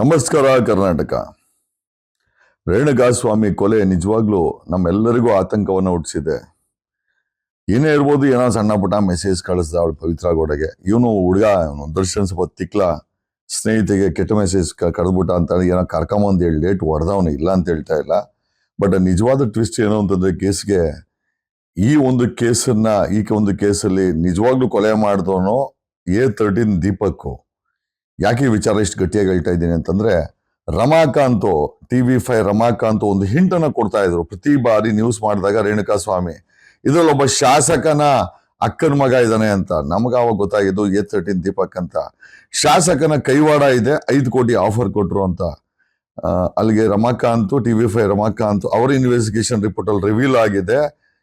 ನಮಸ್ಕಾರ, ಕರ್ನಾಟಕ. ರೇಣುಕಾಸ್ವಾಮಿ ಕೊಲೆ ನಿಜವಾಗ್ಲೂ ನಮ್ಮೆಲ್ಲರಿಗೂ ಆತಂಕವನ್ನು ಹುಟ್ಟಿಸಿದೆ. ಏನೇ ಇರ್ಬೋದು ಏನೋ ಸಣ್ಣ ಪುಟ್ಟ ಮೆಸೇಜ್ ಕಳಿಸ್ದ ಅವಳು ಪವಿತ್ರ ಗೋಡೆಗೆ ಇವನು ಹುಡುಗ ಇವನು ದರ್ಶನ್ ಸ್ವಲ್ಪ ತಿಕ್ಲ, ಸ್ನೇಹಿತೆಗೆ ಕೆಟ್ಟ ಮೆಸೇಜ್ ಕಳೆದ್ಬಿಟ್ಟ ಅಂತ ಏನೋ ಕರ್ಕೊಂಬಂದು ಹೇಳಿ ಲೇಟ್ ಹೊಡೆದವನು ಇಲ್ಲ ಅಂತ ಹೇಳ್ತಾ ಇಲ್ಲ. ಬಟ್ ನಿಜವಾದ ಟ್ವಿಸ್ಟ್ ಏನು ಅಂತಂದ್ರೆ ಕೇಸ್ಗೆ ಈ ಒಂದು ಕೇಸನ್ನ ಈ ಒಂದು ಕೇಸಲ್ಲಿ ನಿಜವಾಗ್ಲೂ ಕೊಲೆ ಮಾಡಿದವನು ಎ ತರ್ಟೀನ್ ದೀಪಕ್ಕು. ಯಾಕೆ ಈ ವಿಚಾರ ಇಷ್ಟು ಗಟ್ಟಿಯಾಗಿ ಹೇಳ್ತಾ ಇದ್ದೀನಿ ಅಂತಂದ್ರೆ, Ramakant T V five Ramakant ಒಂದು ಹಿಂಟನ್ನು ಕೊಡ್ತಾ ಇದ್ರು. ಪ್ರತಿ ಬಾರಿ ನ್ಯೂಸ್ ಮಾಡಿದಾಗ ರೇಣುಕಾ ಸ್ವಾಮಿ ಇದ್ರಲ್ಲಿ ಒಬ್ಬ ಶಾಸಕನ ಅಕ್ಕನ ಮಗ ಇದ್ದಾನೆ ಅಂತ. ನಮ್ಗೆ ಅವಾಗ ಗೊತ್ತಾಗಿದ್ದು ಎ ತರ್ಟೀನ್ ದೀಪಕ್ ಅಂತ. ಶಾಸಕನ ಕೈವಾಡ ಇದೆ, ಐದು ಕೋಟಿ ಆಫರ್ ಕೊಟ್ರು ಅಂತ. ಅಲ್ಲಿಗೆ Ramakant T V five Ramakant ಅವರ ಇನ್ವೆಸ್ಟಿಗೇಷನ್ ರಿಪೋರ್ಟ್ ಅಲ್ಲಿ ರಿವೀಲ್ ಆಗಿದೆ.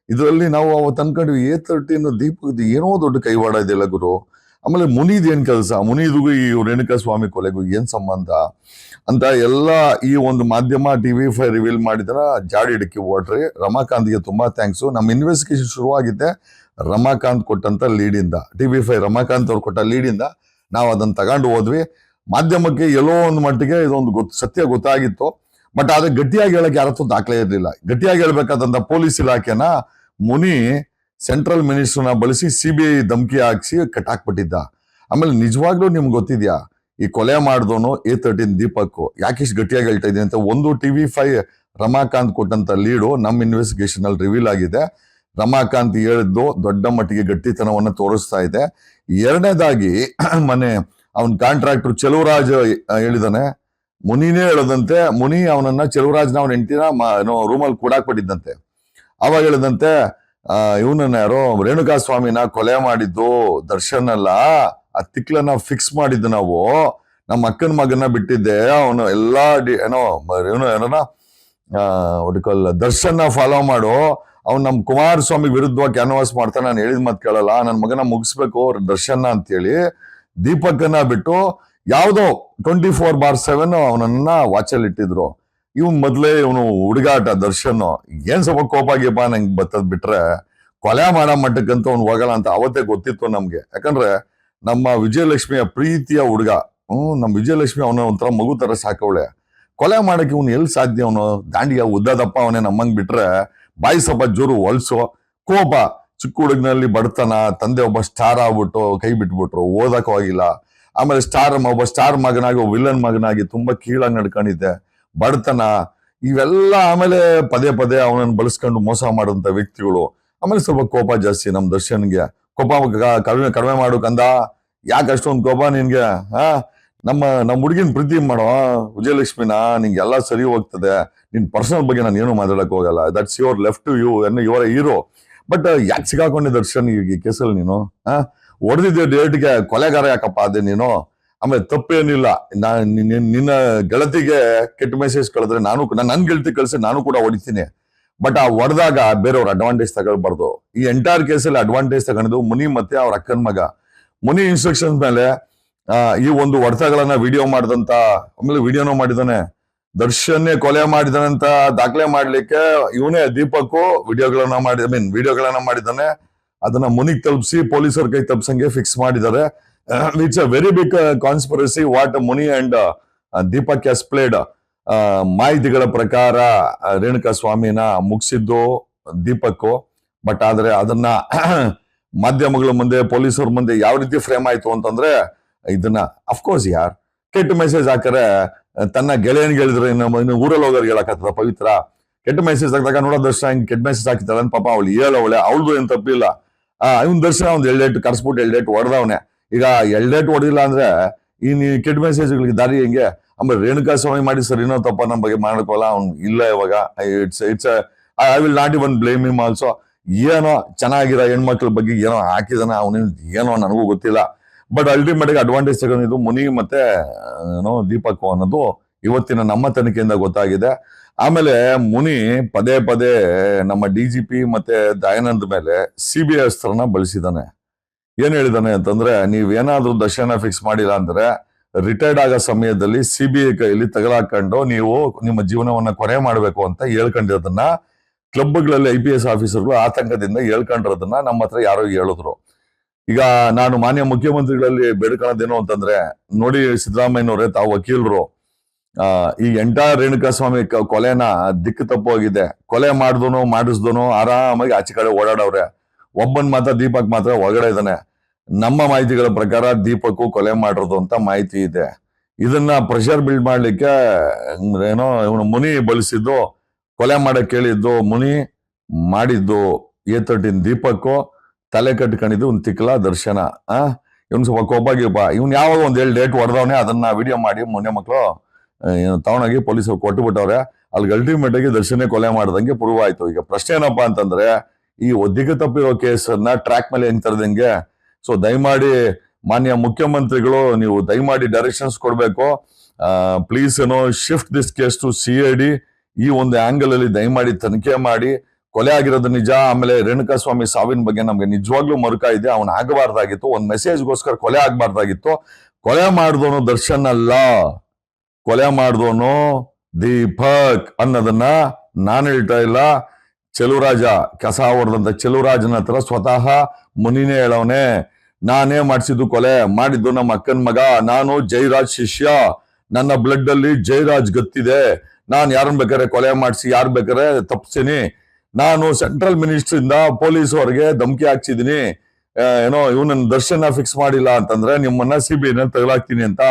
ಇದರಲ್ಲಿ ನಾವು ಅವತ್ತು ಅನ್ಕೊಂಡ್ವಿ, ಎ ತರ್ಟೀನ್ ದೀಪಕ್ ಏನೋ ದೊಡ್ಡ ಕೈವಾಡ ಇದೆಯಲ್ಲ ಗುರು? ಆಮೇಲೆ ಮುನಿದು ಏನು ಕೆಲಸ? ಮುನಿದಿಗೂ ಈ ರೇಣುಕಾ ಸ್ವಾಮಿ ಕೊಲೆಗೂ ಏನು ಸಂಬಂಧ? ಅಂತ ಎಲ್ಲ ಈ ಒಂದು ಮಾಧ್ಯಮ ಟಿ ವಿ ಫೈ ರಿವೀಲ್ ಮಾಡಿದ್ರೆ ಜಾಡಿ ಇಡಕ್ಕೆ ಓಡ್ರಿ ರಮಾಕಾಂತ್ಗೆ ತುಂಬಾ ಥ್ಯಾಂಕ್ಸ್ ನಮ್ಮ ಇನ್ವೆಸ್ಟಿಗೇಷನ್ ಶುರುವಾಗಿದ್ದೆ ರಮಾಕಾಂತ್ ಕೊಟ್ಟಂತ ಲೀಡಿಂದ ಟಿವಿ ಫೈ ರಮಾಕಾಂತ್ ಅವ್ರು ಕೊಟ್ಟ ಲೀಡಿಂದ ನಾವು ಅದನ್ನ ತಗೊಂಡು ಹೋದ್ವಿ. ಮಾಧ್ಯಮಕ್ಕೆ ಎಲ್ಲೋ ಒಂದು ಮಟ್ಟಿಗೆ ಇದೊಂದು ಗೊತ್ತು ಸತ್ಯ ಗೊತ್ತಾಗಿತ್ತು. ಬಟ್ ಆದ್ರೆ ಗಟ್ಟಿಯಾಗಿ ಹೇಳಕ್ಕೆ ಯಾರತ್ತೂ ದಾಖಲೆ ಇರಲಿಲ್ಲ. ಗಟ್ಟಿಯಾಗಿ ಹೇಳ್ಬೇಕಾದಂತ ಪೊಲೀಸ್ ಇಲಾಖೆನ ಮುನಿ ಸೆಂಟ್ರಲ್ ಮಿನಿಸ್ಟರ್ನ ಬಳಸಿ ಸಿ ಬಿ ಐ ಧಮಕಿ ಹಾಕ್ಸಿ ಕಟ್ಟಾಕ್ಬಿಟ್ಟಿದ್ದ. ಆಮೇಲೆ ನಿಜವಾಗ್ಲೂ ನಿಮ್ಗೆ ಗೊತ್ತಿದ್ಯಾ? ಈ ಕೊಲೆ ಮಾಡಿದವನು ಎ ತರ್ಟೀನ್ ದೀಪಕ್ ಯಾಕಿಷ್ಟು ಗಟ್ಟಿಯಾಗಿ ಹೇಳ್ತಾ ಇದ್ದೀನಿ ಅಂತ ಒಂದು ಟಿ ವಿ ಫೈ ರಮಾಕಾಂತ್ ಕೊಟ್ಟಂತ ಲೀಡು ನಮ್ಮ ಇನ್ವೆಸ್ಟಿಗೇಷನ್ ಅಲ್ಲಿ ರಿವೀಲ್ ಆಗಿದೆ. ರಮಾಕಾಂತ್ ಹೇಳಿದ್ದು ದೊಡ್ಡ ಮಟ್ಟಿಗೆ ಗಟ್ಟಿತನವನ್ನು ತೋರಿಸ್ತಾ ಇದೆ. ಎರಡನೇದಾಗಿ ಮನೆ ಅವನ್ ಕಾಂಟ್ರಾಕ್ಟರ್ ಚೆಲುವರಾಜ್ ಹೇಳಿದಾನೆ. ಮುನಿನೇ ಹೇಳದಂತೆ, ಮುನಿ ಅವನನ್ನ ಚೆಲುವರಾಜ್ನ ಅವನ ಹೆಂಡತಿನ ಏನೋ ರೂಮಲ್ಲಿ ಕೂಡಾಕ್ಬಿಟ್ಟಿದ್ದಂತೆ. ಅವಾಗ ಹೇಳಿದಂತೆ ಇವನನ್ನ ಯಾರೋ ರೇಣುಕಾ ಸ್ವಾಮಿನ ಕೊಲೆ ಮಾಡಿದ್ದು ದರ್ಶನ್ ಅಲ್ಲ ಆ ತಿಕ್ಲನ್ನ ಫಿಕ್ಸ್ ಮಾಡಿದ್ದು ನಾವು. ನಮ್ಮ ಅಕ್ಕನ ಮಗನ ಬಿಟ್ಟಿದ್ದೆ, ಅವನು ಎಲ್ಲಾ ಏನೋ ಏನೋ ಏನೋ ಒಡಿಕಲ್ ದರ್ಶನ್ನ ಫಾಲೋ ಮಾಡು. ಅವ್ನು ನಮ್ಮ ಕುಮಾರಸ್ವಾಮಿ ವಿರುದ್ಧವಾಗಿ ಕ್ಯಾನ್ವಾಸ್ ಮಾಡ್ತಾನೆ ನಾನು ಹೇಳಿದ ಮಾತು ಕೇಳಲ್ಲ ನನ್ನ ಮಗನ ಮುಗಿಸ್ಬೇಕು ದರ್ಶನ ಅಂತೇಳಿ ದೀಪಕ್ಕನ್ನ ಬಿಟ್ಟು, ಯಾವುದೋ ಟ್ವೆಂಟಿ ಫೋರ್ ಬಾರ್ ಸೆವೆನ್ ಅವನನ್ನ ವಾಚಲ್ಲಿ ಇಟ್ಟಿದ್ರು ಇವನ್ ಮೊದಲೇ ಇವನು ಹುಡುಗಾಟ, ದರ್ಶನ್. ಏನ್ ಸ್ವಲ್ಪ ಕೋಪ ಗೀಪ ನಂಗೆ ಬತ್ತದ್ ಬಿಟ್ರೆ ಕೊಲೆ ಮಾಡೋ ಮಟ್ಟಕ್ಕಂತ ಅವ್ನು ಹೋಗಲ್ಲ ಅಂತ ಅವತ್ತೇ ಗೊತ್ತಿತ್ತು ನಮ್ಗೆ. ಯಾಕಂದ್ರೆ ನಮ್ಮ ವಿಜಯಲಕ್ಷ್ಮಿಯ ಪ್ರೀತಿಯ ಹುಡುಗ, ಹ್ಮ್ ನಮ್ಮ ವಿಜಯಲಕ್ಷ್ಮಿ ಅವನ ಒಂಥರ ಮಗು ತರ ಸಾಕವಳೆ. ಕೊಲೆ ಮಾಡಕ್ಕೆ ಇವನು ಎಲ್ಲಿ ಸಾಧ್ಯ ಅವನು? ದಾಂಡಿಯ ಉದ್ದದಪ್ಪ ಅವನೇ ನಮ್ಮಂಗ್ ಬಿಟ್ರೆ ಬಾಯಿ ಸ್ವಲ್ಪ ಜೋರು ಹೊಲ್ಸು. ಕೋಪ, ಚಿಕ್ಕ ಹುಡುಗನಲ್ಲಿ ಬಡತನ, ತಂದೆ ಒಬ್ಬ ಸ್ಟಾರ್ ಆಗ್ಬಿಟ್ಟು ಕೈ ಬಿಟ್ಬಿಟ್ರು ಓದಕ್ ಹೋಗಿಲ್ಲ. ಆಮೇಲೆ ಸ್ಟಾರ್ ಒಬ್ಬ ಸ್ಟಾರ್ ಮಗನಾಗಿ ವಿಲನ್ ಮಗನಾಗಿ ತುಂಬಾ ಕೀಳಾಗಿ ನಡ್ಕೊಂಡಿದ್ದೆ. ಬಡತನ, ಇವೆಲ್ಲ ಆಮೇಲೆ ಪದೇ ಪದೇ ಅವನನ್ನು ಬಳಸ್ಕೊಂಡು ಮೋಸ ಮಾಡುವಂತ ವ್ಯಕ್ತಿಗಳು. ಆಮೇಲೆ ಸ್ವಲ್ಪ ಕೋಪ ಜಾಸ್ತಿ ನಮ್ಮ ದರ್ಶನ್ಗೆ. ಕೋಪ ಕಡಿಮೆ ಕಡಿಮೆ ಮಾಡು ಕಂದ. ಯಾಕೆ ಅಷ್ಟೊಂದು ಕೋಪ ನಿನ್ಗೆ? ಹಾ? ನಮ್ಮ ನಮ್ಮ ಹುಡುಗಿನ ಪ್ರೀತಿ ಮಾಡೋ, ವಿಜಯಲಕ್ಷ್ಮಿನ ನಿಂಗೆ ಎಲ್ಲ ಸರಿ ಹೋಗ್ತದೆ. ನಿನ್ನ ಪರ್ಸನಲ್ ಬಗ್ಗೆ ನಾನು ಏನು ಮಾತಾಡಕ್ಕೆ ಹೋಗಲ್ಲ. That's your left you and your hero but ಯಾಕೆ ಸಿಗಾಕೊಂಡೆ ದರ್ಶನ್ ಈ ಕೇಸಲ್ಲಿ ನೀನು? ಹಾ? ಹೊಡೆದಿದ್ದೆ ಡೇಟ್ಗೆ ಕೊಲೆಗಾರ ಯಾಕಪ್ಪ ಅದೇ ನೀನು? ಆಮೇಲೆ ತಪ್ಪೇನಿಲ್ಲ ನಿನ್ನ ಗೆಳತಿಗೆ ಕೆಟ್ಟ ಮೆಸೇಜ್ ಕಳೆದ್ರೆ ನಾನು ನಾನು ನನ್ನ ಗೆಳತಿ ಕಳಿಸಿ ನಾನು ಕೂಡ ಹೊಡಿತೀನಿ. ಬಟ್ ಆ ಹೊಡೆದಾಗ ಬೇರೆಯವ್ರ ಅಡ್ವಾಂಟೇಜ್ ತಗೊಳ್ಬಾರ್ದು. ಈ ಎಂಟೈರ್ ಕೇಸಲ್ಲಿ ಅಡ್ವಾಂಟೇಜ್ ತಗೊಂಡಿದ್ದು ಮುನಿ ಮತ್ತೆ ಅವ್ರ ಅಕ್ಕನ ಮಗ. ಮುನಿ ಇನ್ಸ್ಟ್ರಕ್ಷನ್ಸ್ ಮೇಲೆ ಈ ಒಂದು ಹೊಡೆತಗಳನ್ನ ವಿಡಿಯೋ ಮಾಡಿದಂತ, ಆಮೇಲೆ ವಿಡಿಯೋನೂ ಮಾಡಿದಾನೆ ದರ್ಶನ್ನೇ ಕೊಲೆ ಮಾಡಿದಾನಂತ ದಾಖಲೆ ಮಾಡ್ಲಿಕ್ಕೆ ಇವನೇ ದೀಪಕ್ಕು ವಿಡಿಯೋಗಳನ್ನ ಮಾಡಿ ಐ ಮೀನ್ ವಿಡಿಯೋಗಳನ್ನ ಮಾಡಿದಾನೆ ಅದನ್ನ ಮುನಿಗ್ ತಲುಪಿಸಿ ಪೊಲೀಸರ ಕೈ ತಪ್ಸಂಗೆ ಫಿಕ್ಸ್ ಮಾಡಿದ್ದಾರೆ. It's a very big conspiracy what Muni and Deepak as played ಮಾಹಿತಿಗಳ ಪ್ರಕಾರ ರೇಣುಕಾ ಸ್ವಾಮಿನ ಮುಗಿಸಿದ್ದು ದೀಪಕ್ಕು ಬಟ್ ಆದರೆ ಅದನ್ನ ಮಾಧ್ಯಮಗಳ ಮುಂದೆ, ಪೊಲೀಸರ ಮುಂದೆ ಯಾವ ರೀತಿ ಫ್ರೇಮ್ ಆಯ್ತು ಅಂತಂದ್ರೆ, ಇದನ್ನ ಅಫ್ಕೋರ್ಸ್ ಯಾರ್, ಕೆಟ್ಟ ಮೆಸೇಜ್ ಹಾಕರೆ ತನ್ನ ಗೆಳೆಯನ್ಗೆ ಹೇಳಿದ್ರೆ ಇನ್ನು ಊರಲ್ಲಿ ಹೋಗೋರ್ಗೆ ಹೇಳಕತ್ತದ ಪವಿತ್ರ. ಕೆಟ್ಟ ಮೆಸೇಜ್ ಹಾಕಿದಾಗ ನೋಡೋ ದರ್ಶನ ಹಿಂಗೆ ಕೆಟ್ಟ ಮೆಸೇಜ್ ಹಾಕಿದ್ದಾಳೆ ಪಾಪ ಅವಳು ಹೇಳವಳೆ, ಅವಳದು ಏನು ತಪ್ಪಿಲ್ಲ. ಆ, ಇವನ್ ದರ್ಶನ ಒಂದು ಎಳ್ಳೆಟ್ಟು, ಕರ್ಸ್ಬಿಟ್ಟು ಎಳ್ಳೆಟ್ಟು ಹೊಡೆದವನೆ. ಈಗ ಎಲ್ಡೇಟ್ ಹೊಡೆದಿಲ್ಲ ಅಂದ್ರೆ ಈ ನೀ ಕೆಟ್ಟ ಮೆಸೇಜ್ಗಳಿಗೆ ದಾರಿ ಹೆಂಗೆ? ಆಮೇಲೆ ರೇಣುಕಾ ಸ್ವಾಮಿ ಮಾಡಿ ಸರ್ ಏನೋ ತಪ್ಪ ನಮ್ಮ ಬಗ್ಗೆ ಮಾಡ್ಕೋಲ್ಲ ಅವ್ನು ಇಲ್ಲ ಇವಾಗ. It's it's I will not even blame him also ಏನೋ ಚೆನ್ನಾಗಿರೋ ಹೆಣ್ಮಕ್ಳ ಬಗ್ಗೆ ಏನೋ ಹಾಕಿದಾನ ಅವನ ಏನೋ ನನಗೂ ಗೊತ್ತಿಲ್ಲ. ಬಟ್ ಅಲ್ಟಿಮೇಟ್ ಅಡ್ವಾಂಟೇಜ್ ತಗೊಂಡಿದ್ದು ಮುನಿ ಮತ್ತೆ ಏನೋ ದೀಪಕ್ ಅನ್ನೋದು ಇವತ್ತಿನ ನಮ್ಮ ತನಿಖೆಯಿಂದ ಗೊತ್ತಾಗಿದೆ. ಆಮೇಲೆ ಮುನಿ ಪದೇ ಪದೇ ನಮ್ಮ ಡಿ ಜಿ ಪಿ ಮತ್ತೆ ದಯಾನಂದ್ ಮೇಲೆ ಸಿ ಬಿ ಐ ಅಸ್ತ್ರನ ಬಳಸಿದಾನೆ. ಏನ್ ಹೇಳಿದಾನೆ ಅಂತಂದ್ರೆ, ನೀವೇನಾದ್ರೂ ದರ್ಶನ ಫಿಕ್ಸ್ ಮಾಡಿಲ್ಲ ಅಂದ್ರೆ ರಿಟೈರ್ಡ್ ಆಗೋ ಸಮಯದಲ್ಲಿ ಸಿ ಬಿ ಐ ಕೈಯಲ್ಲಿ ತಗಲಾಕೊಂಡು ನೀವು ನಿಮ್ಮ ಜೀವನವನ್ನ ಕೊನೆ ಮಾಡಬೇಕು ಅಂತ ಹೇಳ್ಕೊಂಡಿರೋದನ್ನ ಕ್ಲಬ್ಗಳಲ್ಲಿ ಐ ಪಿ ಎಸ್ ಆಫೀಸರ್ಗಳು ಆತಂಕದಿಂದ ಹೇಳ್ಕೊಂಡಿರೋದನ್ನ ನಮ್ಮ ಹತ್ರ ಯಾರೋ ಹೇಳಿದ್ರು. ಈಗ ನಾನು ಮಾನ್ಯ ಮುಖ್ಯಮಂತ್ರಿಗಳಲ್ಲಿ ಬೇಡ್ಕೊಳ್ಳೋದೇನು ಅಂತಂದ್ರೆ, ನೋಡಿ ಸಿದ್ದರಾಮಯ್ಯನವರೇ, ತಾವು ವಕೀಲರು. ಈ ಎಂಟೈರ್ ರೇಣುಕಾಸ್ವಾಮಿ ಕೊಲೆನ ದಿಕ್ಕು ತಪ್ಪೋಗಿದೆ ಕೊಲೆ ಮಾಡಿದನು, ಮಾಡಿಸ್ದನು, ಆರಾಮಾಗಿ ಆಚೆ ಕಡೆ ಓಡಾಡವ್ರೆ. ಒಬ್ಬನ್ ಮಾತ್ರ, ದೀಪಕ್ ಮಾತ್ರ ಒಳಗಡೆ ಇದ್ದಾನೆ ನಮ್ಮ ಮಾಹಿತಿಗಳ ಪ್ರಕಾರ ದೀಪಕ್ಕು ಕೊಲೆ ಮಾಡಿರೋದು ಅಂತ ಮಾಹಿತಿ ಇದೆ. ಇದನ್ನ ಪ್ರೆಷರ್ ಬಿಲ್ಡ್ ಮಾಡ್ಲಿಕ್ಕೆ ಏನೋ ಇವನು ಮುನಿ ಬಳಸಿದ್ದು ಕೊಲೆ ಮಾಡಕ್ ಕೇಳಿದ್ದು ಮುನಿ ಮಾಡಿದ್ದು ಎ ತರ್ಟಿನ್ ದೀಪಕ್ಕು ತಲೆ ಕಟ್ಕೊಂಡಿದ್ದು ಒಂದು ತಿಕ್ಲ ದರ್ಶನ. ಆ? ಇವ್ನು ಸ್ವಲ್ಪ ಕೋಪಾಗಿಪ್ಪ ಇವ್ನು ಯಾವಾಗ ಒಂದ್ ಏಳು ಡೇಟ್ ಹೊಡೆದವನೆ, ಅದನ್ನ ವಿಡಿಯೋ ಮಾಡಿ ಮೊನ್ನೆ ಮಕ್ಕಳು ತಗೊಂಡೋಗಿ ಪೊಲೀಸರು ಕೊಟ್ಟು ಬಿಟ್ಟವ್ರೆ ಅಲ್ಲಿ ಅಲ್ಟಿಮೇಟ್ ಆಗಿ ದರ್ಶನ ಕೊಲೆ ಮಾಡ್ದಂಗೆ ಪ್ರೂವ್ ಆಯ್ತು. ಈಗ ಪ್ರಶ್ನೆ ಏನಪ್ಪಾ ಅಂತಂದ್ರೆ, ಈ ಒದ್ದಿಗೆ ತಪ್ಪಿರೋ ಕೇಸನ್ನ ಟ್ರ್ಯಾಕ್ ಮೇಲೆ ಹೆಂಗ್ ತರದಂಗೆ ಸೊ ದಯಮಾಡಿ ಮಾನ್ಯ ಮುಖ್ಯಮಂತ್ರಿಗಳು, ನೀವು ದಯಮಾಡಿ ಡೈರೆಕ್ಷನ್ಸ್ ಕೊಡಬೇಕು. ಪ್ಲೀಸ್ ಏನೋ shift this case to C I D ಈ ಒಂದು ಆಂಗಲ್ ಅಲ್ಲಿ ದಯಮಾಡಿ ತನಿಖೆ ಮಾಡಿ. ಕೊಲೆ ಆಗಿರೋದು ನಿಜ, ಆಮೇಲೆ ರೇಣುಕಾ ಸ್ವಾಮಿ ಸಾವಿನ ಬಗ್ಗೆ ನಮ್ಗೆ ನಿಜವಾಗ್ಲೂ ಮರುಕ ಇದೆ ಅವನ್ ಆಗಬಾರ್ದಾಗಿತ್ತು. ಒಂದು ಮೆಸೇಜ್ಗೋಸ್ಕರ ಕೊಲೆ ಆಗಬಾರ್ದಾಗಿತ್ತು. ಕೊಲೆ ಮಾಡಿದವನು ದರ್ಶನ್ ಅಲ್ಲ. ಕೊಲೆ ಮಾಡಿದವನು ದೀಪಕ್ ಅನ್ನೋದನ್ನ ನಾನು ಹೇಳ್ತಾ ಇಲ್ಲ. ಚೆಲುವರಾಜ, ಕಸ ಹೊಡೆದಂತ ಚೆಲುವರಾಜನ ಹತ್ರ ಸ್ವತಃ ಮುನಿನೇ ಹೇಳವನೆ. ನಾನೇ ಮಾಡಿಸಿದ್ದು ಕೊಲೆ. ಮಾಡಿದ್ದು ನಮ್ಮ ಅಕ್ಕನ ಮಗ. ನಾನು ಜೈರಾಜ್ ಶಿಷ್ಯ. ನನ್ನ ಬ್ಲಡ್ ಅಲ್ಲಿ ಜೈರಾಜ್ ಗತ್ತಿದೆ. ನಾನು ಯಾರನ್ನ ಬೇಕಾದ್ರೆ ಕೊಲೆ ಮಾಡಿಸಿ, ಯಾರು ಬೇಕಾದ್ರೆ ತಪ್ಪಿಸ್ತೀನಿ ನಾನು ಸೆಂಟ್ರಲ್ ಮಿನಿಸ್ಟರ್ ಇಂದ ಪೊಲೀಸ್ ಅವ್ರಿಗೆ ಧಮಕಿ ಹಾಕ್ಸಿದೀನಿ. ಏನೋ ಇವನನ್ನ ದರ್ಶನ ಫಿಕ್ಸ್ ಮಾಡಿಲ್ಲ ಅಂತಂದ್ರೆ ನಿಮ್ಮನ್ನ ಸಿ ಬಿ ತಗಲಾಕ್ತೀನಿ ಅಂತ.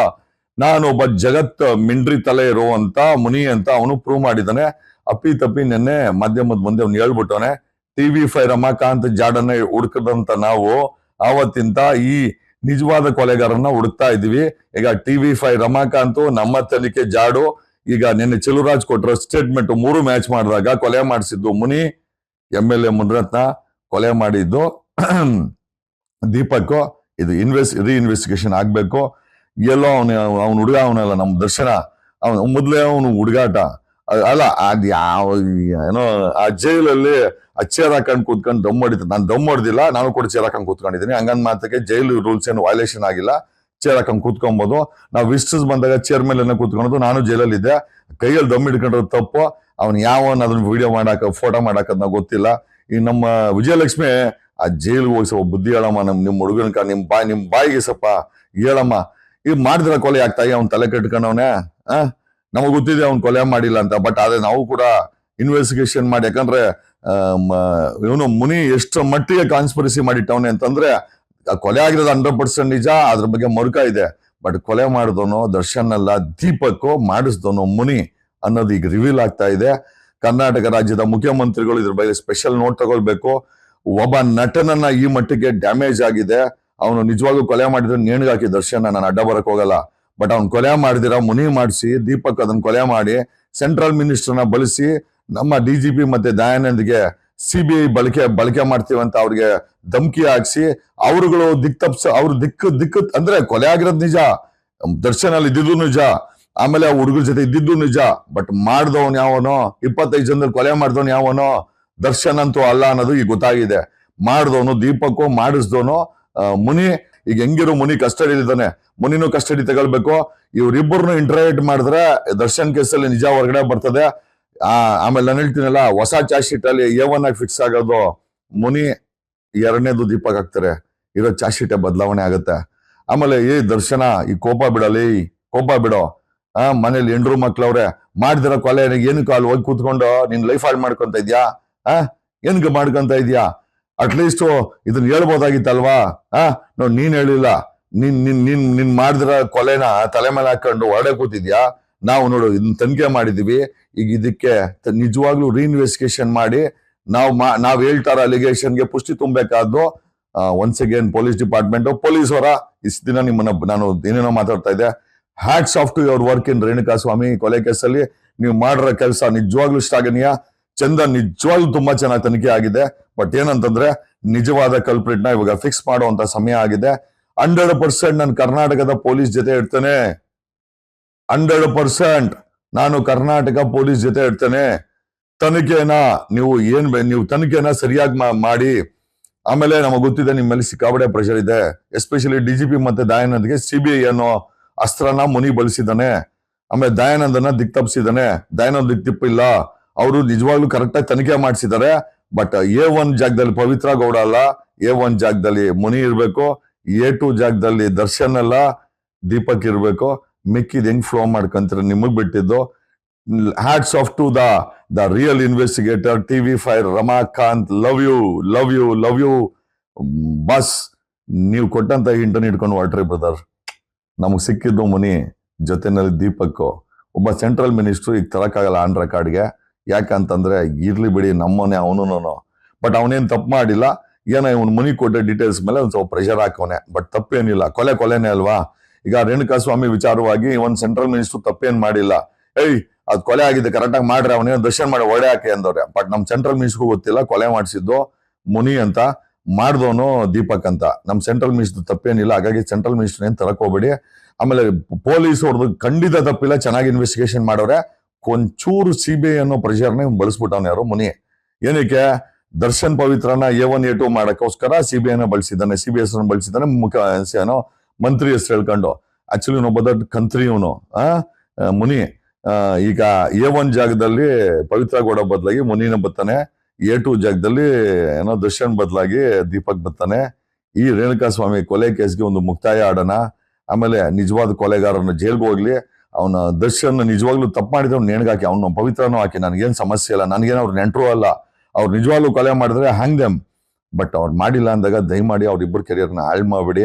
ನಾನು ಒಬ್ಬ ಜಗತ್ ಮಿಂಡ್ರಿ ತಲೆ ಇರುವಂತ ಮುನಿ ಅಂತ ಅವನು ಪ್ರೂವ್ ಮಾಡಿದ್ದಾನೆ ಅಪ್ಪಿ ತಪ್ಪಿ ನಿನ್ನೆ ಮಾಧ್ಯಮದ ಮುಂದೆ ಅವ್ನು ಹೇಳ್ಬಿಟ್ಟವನೆ ಟಿವಿ ಫೈ ರಮಾಕಾಂತ್ ಜಾಡನ್ನ ಹುಡುಕದಂತ ನಾವು ಆವತ್ತಿಂದ ಈ ನಿಜವಾದ ಕೊಲೆಗಾರನ್ನ ಹುಡುಕ್ತಾ ಇದೀವಿ ಈಗ ಟಿವಿ ಫೈವ್ ರಮಾಕಾಂತ್, ನಮ್ಮ ತನಿಖೆ ಜಾಡು, ಈಗ ನಿನ್ನೆ ಚೆಲುವರಾಜ್ ಕೊಟ್ಟರು ಸ್ಟೇಟ್ಮೆಂಟ್ ಮೂರು ಮ್ಯಾಚ್ ಮಾಡಿದಾಗ ಕೊಲೆ ಮಾಡಿಸಿದ್ದು Muni M L A Munirathna ಕೊಲೆ ಮಾಡಿದ್ದು ದೀಪಕ್ ಇದು ಇನ್ವೆಸ್ ರೀಇನ್ವೆಸ್ಟಿಗೇಷನ್ ಆಗ್ಬೇಕು. ಎಲ್ಲೋ ಅವನ ಅವನ ಹುಡುಗ, ಅವನಲ್ಲ ನಮ್ಮ ದರ್ಶನ, ಅವನು, ಮೊದಲೇ ಅವನು ಹುಡುಗಾಟ. ಅಲ್ಲ ಅದು ಯಾವ ಏನೋ, ಆ ಜೈಲಲ್ಲಿ ಆ ಚೇರ್ ಹಾಕೊಂಡ್ ಕೂತ್ಕೊಂಡು ದಮ್ ಹೊಡಿತ ನಾನು ದಮ್ ಹೊಡೆದಿಲ್ಲ, ನಾನು ಕೂಡ ಚೇರ್ ಹಾಕೊಂಡು ಕೂತ್ಕೊಂಡಿದ್ದೀನಿ ಹಂಗನ್ ಮಾತಕ್ಕೆ ಜೈಲು ರೂಲ್ಸ್ ಏನು ವೈಲೇಷನ್ ಆಗಿಲ್ಲ. ಚೇರ್ ಹಾಕೊಂಡು ಕೂತ್ಕೊಬೋದು. ನಾವು ವಿಸ್ಟರ್ಸ್ ಬಂದಾಗ ಚೇರ್ ಮೇಲೆ ಕೂತ್ಕೊಂಡು ನಾನು ಜೈಲಲ್ಲಿ ಇದ್ದೆ ಕೈಯಲ್ಲಿ ದಮ್ ಹಿಡ್ಕೊಂಡಿರೋದು ತಪ್ಪು. ಅವ್ನು ಯಾವ ಅದನ್ನ ವಿಡಿಯೋ ಮಾಡಾಕ ಫೋಟೋ ಮಾಡಾಕ ನಾವು ಗೊತ್ತಿಲ್ಲ. ಈ ನಮ್ಮ ವಿಜಯಲಕ್ಷ್ಮಿ, ಆ ಜೈಲ್ ಹೋಗಿ ಸ್ವಲ್ಪ ಬುದ್ಧಿ ಹೇಳಮ್ಮ, ನಮ್ ನಿಮ್ ಹುಡುಗನ್ಕ, ನಿಮ್ ಬಾಯಿ ನಿಮ್ ಬಾಯಿಗೆ ಸ್ವಲ್ಪ ಹೇಳಮ್ಮ. ಈಗ ಮಾಡಿದ್ರ ಕೊಲೆ ಆಗ್ತಾಯಿ ಅವ್ನ ತಲೆ ಕಟ್ಕೊಂಡವನೇ ಆ? ನಮಗ್ ಗೊತ್ತಿದೆ ಅವ್ನು ಕೊಲೆ ಮಾಡಿಲ್ಲ ಅಂತ ಬಟ್ ಆದರೆ ನಾವು ಕೂಡ ಇನ್ವೆಸ್ಟಿಗೇಷನ್ ಮಾಡಿ, ಯಾಕಂದ್ರೆ ಇವನು ಮುನಿ ಎಷ್ಟು ಮಟ್ಟಿಗೆ ಕಾನ್ಸ್ಪರಿಸಿ ಮಾಡಿಟ್ಟವನೆ ಅಂತಂದ್ರೆ ಕೊಲೆ ಆಗಿರೋದು ಹಂಡ್ರೆಡ್ ಪರ್ಸೆಂಟ್ ನಿಜ, ಅದ್ರ ಬಗ್ಗೆ ಮರುಕ ಇದೆ. ಬಟ್ ಕೊಲೆ ಮಾಡಿದವನು ದರ್ಶನ್ ಅಲ್ಲ ದೀಪಕ್ ಮಾಡಿಸ್ದವನು ಮುನಿ ಅನ್ನೋದು ಈಗ ರಿವೀಲ್ ಆಗ್ತಾ ಇದೆ. ಕರ್ನಾಟಕ ರಾಜ್ಯದ ಮುಖ್ಯಮಂತ್ರಿಗಳು ಇದ್ರ ಬಗ್ಗೆ ಸ್ಪೆಷಲ್ ನೋಟ್ ತಗೊಳ್ಬೇಕು. ಒಬ್ಬ ನಟನನ್ನ ಈ ಮಟ್ಟಿಗೆ ಡ್ಯಾಮೇಜ್ ಆಗಿದೆ. ಅವನು ನಿಜವಾಗ್ಲೂ ಕೊಲೆ ಮಾಡಿದ್ರೆ ನೇಣಿಗೆ ದರ್ಶನ ನಾನು ಅಡ್ಡ ಬರಕ್ ಹೋಗಲ್ಲ. ಬಟ್ ಅವ್ನು ಕೊಲೆ ಮಾಡಿದಿರ, ಮುನಿ ಮಾಡಿಸಿ, ದೀಪಕ್ ಅದನ್ನ ಕೊಲೆ ಮಾಡಿ ಸೆಂಟ್ರಲ್ ಮಿನಿಸ್ಟರ್ನ ಬಳಸಿ, ನಮ್ಮ ಡಿ ಜಿ ಪಿ ಮತ್ತೆ ದಯಾನಂದ್ಗೆ ಸಿ ಬಿ ಐ ಬಳಕೆ ಬಳಕೆ ಮಾಡ್ತೀವಂತ ಅವ್ರಿಗೆ ಧಮಕಿ ಹಾಕ್ಸಿ, ಅವ್ರುಗಳು ದಿಕ್ ತಪ್ಸ, ಅವ್ರ ದಿಕ್ಕು ದಿಕ್ಕು ಅಂದ್ರೆ ಕೊಲೆ ಆಗಿರೋದು ನಿಜ. ದರ್ಶನ ಅಲ್ಲಿ ಇದ್ದಿದ್ದು ನಿಜ. ಆಮೇಲೆ ಆ ಹುಡುಗರ ಜೊತೆ ಇದ್ದಿದ್ದು ನಿಜ. ಬಟ್ ಮಾಡ್ದವನ್ ಯಾವನೋ, ಇಪ್ಪತ್ತೈದು ಜನದಲ್ಲಿ ಕೊಲೆ ಮಾಡ್ದವನ್ ಯಾವನೋ, ದರ್ಶನ್ ಅಂತೂ ಅಲ್ಲ ಅನ್ನೋದು ಈಗ ಗೊತ್ತಾಗಿದೆ. ಮಾಡ್ದವನು ದೀಪಕ್ಕು, ಮಾಡಿಸ್ದವನು ಮುನಿ ಈಗ ಹೆಂಗಿರೋ ಮುನಿ ಕಸ್ಟಡಿ ಇದ್ದಾನೆ ಮುನಿನೂ ಕಸ್ಟಡಿ ತಗೊಳ್ಬೇಕು. ಇವ್ರಿಬ್ಬರನ್ನು ಇಂಟರ್ವೇಟ್ ಮಾಡಿದ್ರೆ ದರ್ಶನ್ ಕೇಸಲ್ಲಿ ನಿಜ ಹೊರಗಡೆ ಬರ್ತದೆ. ಆಮೇಲೆ ನಾನು ಹೇಳ್ತೀನಲ್ಲ, ಹೊಸ ಚಾರ್ಜ್ ಶೀಟ್ ಅಲ್ಲಿ ಎ ಒನ್ ಆಗಿ ಫಿಕ್ಸ್ ಆಗೋದು ಮುನಿ ಎರಡನೇದು ದೀಪಕ್ ಹಾಕ್ತಾರೆ. ಇರೋ ಚಾರ್ಜ್ ಶೀಟ್ ಬದಲಾವಣೆ ಆಗುತ್ತೆ. ಆಮೇಲೆ, ಏ ದರ್ಶನ, ಈ ಕೋಪ ಬಿಡಲಿ, ಕೋಪ ಬಿಡೋ. ಆ, ಮನೇಲಿ ಹೆಂಡ್ರು ಮಕ್ಳವ್ರೆ, ಮಾಡಿದಿರೋ ಕೊಲೆ ಏನಕ್ಕೆ ಅಲ್ಲಿ ಹೋಗಿ ಕೂತ್ಕೊಂಡು ನಿನ್ ಲೈಫ್ ಹಾಳು ಮಾಡ್ಕೊಂತ ಇದ್ಯಾ? ಆ ಏನಕ್ಕೆ ಮಾಡ್ಕೊಂತ ಇದ್ಯಾ? ಅಟ್ಲೀಸ್ಟ್ ಇದನ್ನ ಹೇಳ್ಬೋದಾಗಿತ್ತಲ್ವಾ? ಆ, ನೋ, ನೀನ್ ಹೇಳಿಲ್ಲ. ನಿನ್ ನಿನ್ ನಿನ್ ನಿನ್ ಮಾಡಿದ್ರ ಕೊಲೆನ ತಲೆ ಮೇಲೆ ಹಾಕೊಂಡು ಹೊರಡೆ ಕೂತಿದ್ಯಾ? ನಾವು ನೋಡು, ಇದನ್ನ ತನಿಖೆ ಮಾಡಿದೀವಿ. ಈಗ ಇದಕ್ಕೆ ನಿಜವಾಗ್ಲೂ ರೀಇನ್ವೆಸ್ಟಿಗೇಷನ್ ಮಾಡಿ, ನಾವು ನಾವ್ ಹೇಳ್ತಾರ ಅಲಿಗೇಷನ್ಗೆ ಪುಷ್ಟಿ ತುಂಬಬೇಕಾದ್ದು once again police department police ಅವರ, ಇಷ್ಟು ದಿನ ನಿಮ್ಮನ್ನ ನಾನು ಏನೇನೋ ಮಾತಾಡ್ತಾ ಇದ್ದೆ. Hats off to your work in Renuka Swamy ಕೊಲೆ ಕೇಸಲ್ಲಿ. ನೀವು ಮಾಡಿರೋ ಕೆಲಸ ನಿಜವಾಗ್ಲೂ ಶ್ಲಾಘನೀಯ ಚಂದ ನಿಜವಾಗ್ಲೂ ತುಂಬಾ ಚೆನ್ನಾಗಿ ತನಿಖೆ ಆಗಿದೆ. ಬಟ್ ಏನಂತಂದ್ರೆ, ನಿಜವಾದ ಕಲ್ಪ್ರಿಟ್ನ ಇವಾಗ ಫಿಕ್ಸ್ ಮಾಡುವಂತ ಸಮಯ ಆಗಿದೆ. ಹಂಡ್ರೆಡ್ ಪರ್ಸೆಂಟ್ ನಾನು ಕರ್ನಾಟಕದ ಪೊಲೀಸ್ ಜೊತೆ ಇರ್ತೇನೆ. ಹಂಡ್ರೆಡ್ ಪರ್ಸೆಂಟ್ ನಾನು ಕರ್ನಾಟಕ ಪೊಲೀಸ್ ಜೊತೆ ಇರ್ತೇನೆ. ತನಿಖೆನ ನೀವು ಏನ್ ಬೆ- ನೀವು ತನಿಖೆನ ಸರಿಯಾಗಿ ಮಾಡಿ. ಆಮೇಲೆ ನಮಗೆ ಗೊತ್ತಿದೆ ನಿಮ್ಮ ಮೇಲೆ ಸಿಕ್ಕಾಬಡೆ ಪ್ರೆಷರ್ ಇದೆ ಎಸ್ಪೆಷಲಿ ಡಿಜಿಪಿ ಮತ್ತೆ ದಯಾನಂದ್ಗೆ ಐ ಅನ್ನೋ ಅಸ್ತ್ರನ ಮುನಿ ಬಳಸಿದಾನೆ ಆಮೇಲೆ ದಯಾನಂದನ ದಿಕ್ ತಪ್ಪಿಸಿದಾನೆ ದಯಾನಂದ್ ದಿಕ್ ತಿಪ್ಪಿಲ್ಲ ಅವರು ನಿಜವಾಗ್ಲೂ ಕರೆಕ್ಟಾಗಿ ತನಿಖೆ ಮಾಡಿಸಿದ್ದಾರೆ. ಬಟ್ ಎ ಒನ್ ಜಾಗದಲ್ಲಿ ಪವಿತ್ರ ಗೌಡ ಅಲ್ಲ ಎ ಒನ್ ಜಾಗದಲ್ಲಿ ಮುನಿ ಇರಬೇಕು ಎ ಟು ಜಾಗದಲ್ಲಿ ದರ್ಶನ್ ಅಲ್ಲ, ದೀಪಕ್ ಇರಬೇಕು. ಮಿಕ್ಕಿದ್ ಹೆಂಗ್ ಫ್ಲೋ ಮಾಡ್ಕೊಂತೀರ ನಿಮಗ್ ಬಿಟ್ಟಿದ್ದು. Hats off to the the real investigator T V five Ramakant love you love you love you boss ನೀವು ಕೊಟ್ಟಂತ ಹಿಂಟನ್ನು ಇಟ್ಕೊಂಡು ಹೊರಟ್ರಿ ಬ್ರದರ್ ನಮಗ್ ಸಿಕ್ಕಿದ್ದು ಮುನಿ, ಜೊತೆನಲ್ಲಿ ದೀಪಕ್ ಒಬ್ಬ ಸೆಂಟ್ರಲ್ ಮಿನಿಸ್ಟ್ರು ಈಗ ತರಕ್ಕಾಗಲ್ಲ ಆನ್ ರೆಕಾರ್ಡ್ಗೆ ಯಾಕಂತಂದ್ರೆ ಇರ್ಲಿ ಬಿಡಿ ನಮ್ಮನೆ ಅವನು ಬಟ್ ಅವನೇನ್ ತಪ್ಪು ಮಾಡಿಲ್ಲ. ಏನೋ ಇವ್ನು ಮನಿ ಕೊಟ್ಟ ಡೀಟೇಲ್ಸ್ ಮೇಲೆ ಒಂದ್ ಸ್ವಲ್ಪ ಪ್ರೆಷರ್ ಹಾಕವನೆ. ಬಟ್ ತಪ್ಪೇನಿಲ್ಲ. ಕೊಲೆ ಕೊಲೆನೇ ಅಲ್ವಾ? ಈಗ ರೇಣುಕಾ ಸ್ವಾಮಿ ವಿಚಾರವಾಗಿ ಒಂದು ಸೆಂಟ್ರಲ್ ಮಿನಿಸ್ಟರ್ ತಪ್ಪೇನು ಮಾಡಿಲ್ಲ. ಏಯ್, ಅದು ಕೊಲೆ ಆಗಿದೆ ಕರೆಕ್ಟಾಗಿ ಮಾಡ್ರೆ ಅವನೇನು ದರ್ಶನ ಮಾಡಿ ಒಡೆ ಹಾಕಿ ಅಂದವ್ರೆ. ಬಟ್ ನಮ್ಮ ಸೆಂಟ್ರಲ್ ಮಿನಿಸ್ಟರ್ ಗೊತ್ತಿಲ್ಲ, ಕೊಲೆ ಮಾಡಿಸಿದ್ದು ಮುನಿ ಅಂತ. ಮಾಡ್ದವನು ದೀಪಕ್ ಅಂತ. ನಮ್ಮ ಸೆಂಟ್ರಲ್ ಮಿನಿಸ್ಟರ್ ತಪ್ಪೇನಿಲ್ಲ. ಹಾಗಾಗಿ ಸೆಂಟ್ರಲ್ ಮಿನಿಸ್ಟರ್ ಏನು ತರಕೋಬೇಡಿ ಆಮೇಲೆ ಪೊಲೀಸ್ ಅವ್ರದ್ದು ಖಂಡಿತ ತಪ್ಪಿಲ್ಲ. ಚೆನ್ನಾಗಿ ಇನ್ವೆಸ್ಟಿಗೇಷನ್ ಮಾಡೋರೆ. ಒಂಚೂರು ಸಿ ಬಿ ಐ ಅನ್ನೋ ಪ್ರೆಷರ್ನ ಬಳಸ್ಬಿಟ್ಟವನು ಯಾರೋ ಮುನಿ. ಏನಕ್ಕೆ? ದರ್ಶನ್ ಪವಿತ್ರನ ಎ ಒನ್ ಎ ಟು ಮಾಡೋಕ್ಕೋಸ್ಕರ ಸಿ ಬಿ ಐನ ಬಳಸಿದ್ದಾನೆ ಸಿ ಬಿ ಎಸ್ ಬಳಸಿದ್ದಾನೆ ಮುಖ್ಯ ಏನೋ ಮಂತ್ರಿ ಹೆಸರು ಹೇಳ್ಕೊಂಡು. ಆಕ್ಚುಲಿ ಒಬ್ಬ ದೊಡ್ಡ ಕಂತ್ರಿ ಇವನು. ಮುನಿ. ಈಗ ಎ ಒನ್ ಜಾಗದಲ್ಲಿ ಪವಿತ್ರ ಗೌಡ ಬದಲಾಗಿ ಮುನಿನ ಬರ್ತಾನೆ. ಎ ಟು ಜಾಗದಲ್ಲಿ ಏನೋ ದರ್ಶನ್ ಬದಲಾಗಿ ದೀಪಕ್ ಬರ್ತಾನೆ. ಈ ರೇಣುಕಾ ಸ್ವಾಮಿ ಕೊಲೆ ಕೇಸ್ಗೆ ಒಂದು ಮುಕ್ತಾಯ ಆಡೋಣ. ಆಮೇಲೆ ನಿಜವಾದ ಕೊಲೆಗಾರನ ಜೈಲ್ಗೆ ಹೋಗ್ಲಿ. ಅವನ ದರ್ಶನ್ ನಿಜವಾಗ್ಲೂ ತಪ್ಪು ಮಾಡಿದ್ರೆ ಅವ್ನು ನೆಣಗಾಕಿ, ಅವನು ಪವಿತ್ರನೂ ಹಾಕಿ ನನಗೇನು ಸಮಸ್ಯೆ ಇಲ್ಲ, ನನಗೇನು ಅವ್ರು ನೆಂಟರು ಅಲ್ಲ, ಅವ್ರು ನಿಜವಾಗ್ಲೂ ಕೊಲೆ ಮಾಡಿದ್ರೆ ಹ್ಯಾಂಗ್ ದೆಮ್ ಬಟ್ ಅವ್ರು ಮಾಡಿಲ್ಲ ಅಂದಾಗ ದಯಮಾಡಿ ಅವ್ರಿಬ್ಬರು ಕೆರಿಯರ್ನ ಹಾಳು ಮಾಡ್ಬಿಡಿ.